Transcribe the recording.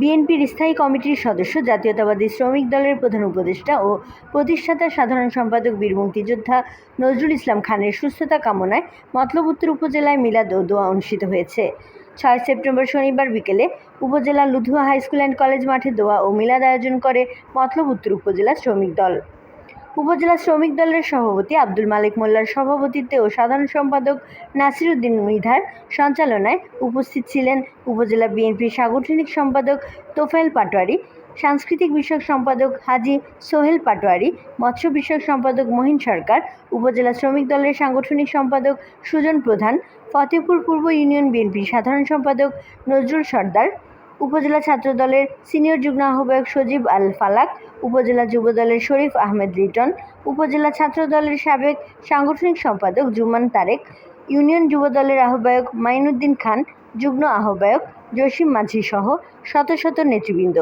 বিএনপির স্থায়ী কমিটির সদস্য, জাতীয়তাবাদী শ্রমিক দলের প্রধান উপদেষ্টা ও প্রতিষ্ঠাতা সাধারণ সম্পাদক বীর মুক্তিযোদ্ধা নজরুল ইসলাম খানের সুস্থতা কামনায় মতলব উত্তর উপজেলায় মিলাদ ও দোয়া অনুষ্ঠিত হয়েছে। ছয় সেপ্টেম্বর শনিবার বিকেলে উপজেলা লুধুয়া হাইস্কুল অ্যান্ড কলেজ মাঠে দোয়া ও মিলাদ আয়োজন করে মতলব উত্তর উপজেলা শ্রমিক দল। উপজেলা শ্রমিক দলের সভাপতি আব্দুল মালিক মোল্লার সভাপতিত্বে ও সাধারণ সম্পাদক নাসিরুদ্দিন মৃধার সঞ্চালনায় উপস্থিত ছিলেন উপজেলা বিএনপির সাংগঠনিক সম্পাদক তোফায়েল পাটোয়ারি, সাংস্কৃতিক বিষয়ক সম্পাদক হাজি সোহেল পাটোয়ারি, মৎস্য বিষয়ক সম্পাদক মহিন সরকার, উপজেলা শ্রমিক দলের সাংগঠনিক সম্পাদক সুজন প্রধান ফতেপুর পূর্ব ইউনিয়ন বিএনপির সাধারণ সম্পাদক নজরুল সর্দার উপজেলা ছাত্র দলের সিনিয়র যুগ্ম আহ্বায়ক সজীব আল ফালাক, উপজেলা যুব দলের শরীফ আহমেদ লিটন, উপজেলা ছাত্র দলের সাবেক সাংগঠনিক সম্পাদক জুমান তারেক, ইউনিয়ন যুব দলের আহ্বায়ক মাইনুদ্দিন খান, যুগ্ম আহ্বায়ক জসিম মাঝি সহ শত শত নেতৃবৃন্দ।